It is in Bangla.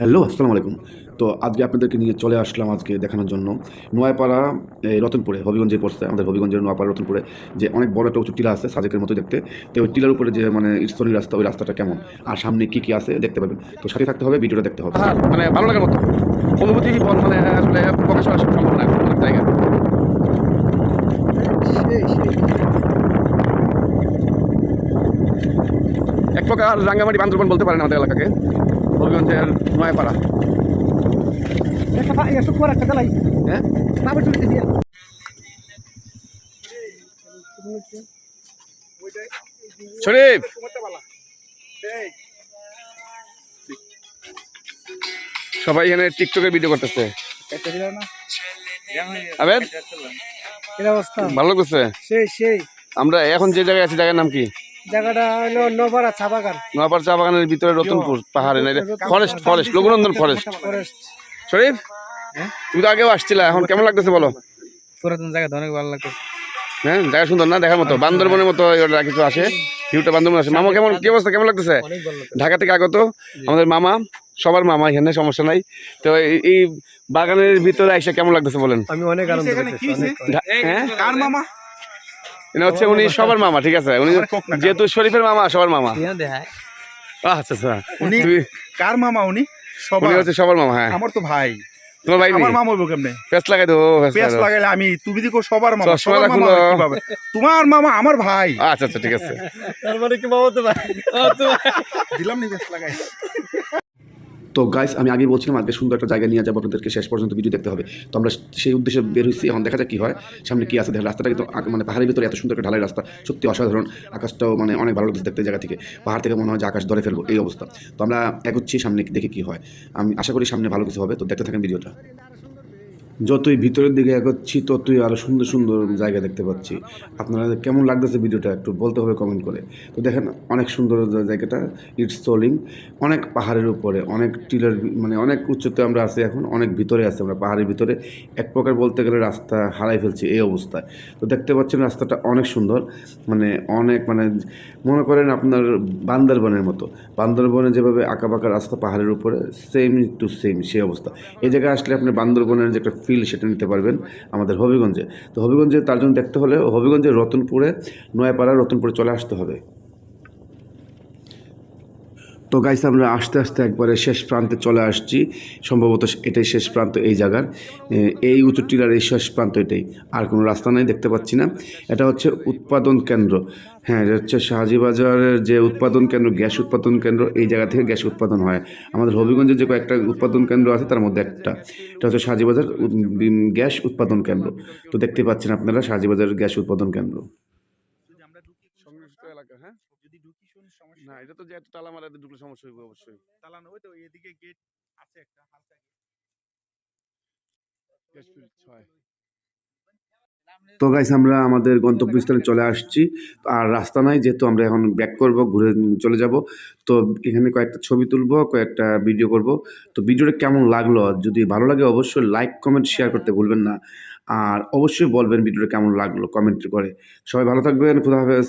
হ্যালো, আসসালামু আলাইকুম। তো আজকে আপনাদেরকে নিয়ে চলে আসলাম আজকে দেখানোর জন্য। নোয়াপাড়া, এই রতনপুরে, হবিগঞ্জে পড়ছে, আমাদের হবিগঞ্জের নোয়াপাড়া, রতনপুরে যে অনেক বড় একটা উঁচু টিলা আছে, সাজেকের মতো দেখতে। তো ওই টিলার উপরে যে মানে ইস্তরী রাস্তা, ওই রাস্তাটা কেমন? আর সামনে কী কী আছে দেখতে পাবেন। তো সাথে থাকতে হবে, ভিডিওটা দেখতে হবে। হ্যাঁ মানে ভালো লাগার মতো। অনুভূতি মানে আসলে প্রকাশ করা সম্ভব না জায়গা এক প্রকার রাঙ্গামাটি বান্দরবন বলতে পারেন আমাদের এলাকাকে। হবিগঞ্জের নয়াপাড়া। হ্যাঁ? শরীফ! সবাই এখানে টিকটকের ভিডিও করতেছে। আবেদ? ভালো লাগছে সেই সেই। আমরা এখন যে জায়গায় আছি জায়গার নাম কি? জায়গাটা হলো নবারা চা বাগান চা বাগানের ভিতরে রতনপুর পাহাড়ে না forest forest Laghunandan forest forest Sharif তুমি তো আগেও আসছিলে এখন কেমন লাগতেছে বলো? পুরাতন জায়গা অনেক ভালো লাগছে হ্যাঁ জায়গা সুন্দর না দেখার মতো? বান্দরবনের মতো কিছু আসে? ভিউটা বান্দরবন আসে। মামা কেমন কি অবস্থা? কেমন লাগতেছে? লাগছে ঢাকা থেকে আগত আমাদের মামা সবার মামা এখানে সমস্যা নাই। তো এই- বাগানের ভিতরে এসে কেমন লাগতেছে বলেন? আমি অনেক আনন্দ হ্যাঁ? কার মামা? হচ্ছে উনি সবার মামা ঠিক আছে? উনি যেহেতু শরীফের মামা সবার মামা। আচ্ছা আচ্ছা। উনি তুমি- কার মামা উনি? উনি সবার হচ্ছে সবার মামা হ্যাঁ। আমার তো ভাই। তোমার ভাই আমার মামা হইব কেমনে? পেস লাগাই দেবো লাগাইলে আমি তুমি দিকো সবার মামা চশমা সবার মামা কীভাবে? তোমার মামা আমার ভাই। আচ্ছা আচ্ছা ঠিক আছে। তার মানে কি বাবা তো ভাই? দিলাম নি লাগাই। তো গাইস আমি আগে বলছিলাম, আজকে সুন্দর একটা জায়গা নিয়ে যাব, আপনাদেরকে শেষ পর্যন্ত ভিডিও দেখতে হবে। তো আমরা সেই উদ্দেশ্যে বের হয়েছি, এখন দেখা যাক কী হয়। সামনে কী আছে দেখেন রাস্তাটা কিন্তু মানে পাহাড়ের ভিতরে এত সুন্দর একটা ঢালাই রাস্তা, সত্যি অসাধারণ। আকাশটাও মানে অনেক ভালো লাগছে দেখতে জায়গা থেকে। পাহাড় থেকে মনে হয় যে আকাশ ধরে ফেলব, এই অবস্থা। তো আমরা এগোচ্ছি, সামনে দেখে কী হয়। আমি আশা করি সামনে ভালো কিছু হবে, তো দেখতে থাকেন ভিডিওটা যতই ভিতরের দিকে এগোচ্ছি, ততই আরও সুন্দর সুন্দর জায়গা দেখতে পাচ্ছি। আপনারা কেমন লাগতেছে ভিডিওটা একটু বলতে হবে কমেন্ট করে। তো দেখেন, অনেক সুন্দর জায়গাটা ইটস সোলিং অনেক পাহাড়ের উপরে, অনেক টিলার মানে অনেক উচ্চতে আমরা আছি এখন, অনেক ভিতরে আছি আমরা, পাহাড়ের ভিতরে। এক প্রকার বলতে গেলে রাস্তা হারাই ফেলছি এই অবস্থায়। তো দেখতে পাচ্ছেন রাস্তাটা অনেক সুন্দর মানে অনেক মানে মনে করেন আপনার বান্দরবনের মতো। বান্দরবনে যেভাবে আঁকা বাঁকা রাস্তা পাহাড়ের উপরে সেম টু সেম সেই অবস্থা। এই জায়গায় আসলে আপনি বান্দরবনের যে একটা ফিল সেটা নিতে পারবেন আমাদের হবিগঞ্জে। তো হবিগঞ্জে তার জন্য দেখতে হলে হবিগঞ্জের রতনপুরে, নয়াপাড়া রতনপুরে চলে আসতে হবে। তো গাইস আমরা আস্তে আস্তে একবারে শেষ প্রান্তে চলে আসছি। সম্ভবত এটাই শেষ প্রান্ত এই জায়গার। এই উঁচু টিলার এই শেষ প্রান্ত এটাই। আর কোনো রাস্তা নেই, দেখতে পাচ্ছি না। এটা হচ্ছে উৎপাদন কেন্দ্র। হ্যাঁ এটা হচ্ছে শাহাজিবাজারের যে উৎপাদন কেন্দ্র, গ্যাস উৎপাদন কেন্দ্র, এই জায়গা থেকে গ্যাস উৎপাদন হয়। আমাদের হবিগঞ্জে যে কয়েকটা উৎপাদন কেন্দ্র আছে, তার মধ্যে একটা। এটা হচ্ছে শাহাজিবাজার গ্যাস উৎপাদন কেন্দ্র। তো দেখতে পাচ্ছেন আপনারা শাহাজিবাজার গ্যাস উৎপাদন কেন্দ্র। এলাকা হ্যাঁ? যদি ঢুকি শুন সমস্যা না এটা তো যে এত তালা মারা ঢুকলে সমস্যা হইবে অবশ্যই। তালা না ওই তো এদিকে গেট আছে একটা হালকা ছয়। তো গাইস আমরা আমাদের গন্তব্যস্থলে চলে আসছি। আর রাস্তা নাই যেহেতু আমরা এখন ব্যাক করব ঘুরে চলে যাব। তো এখানে কয়েকটা ছবি তুলবো কয়েকটা ভিডিও করব। তো ভিডিওটা কেমন লাগল? যদি ভালো লাগে অবশ্যই লাইক কমেন্ট শেয়ার করতে ভুলবেন না। আর অবশ্যই বলবেন ভিডিওটা কেমন লাগল কমেন্ট করে। সবাই ভালো থাকবেন খুদা হাফেজ।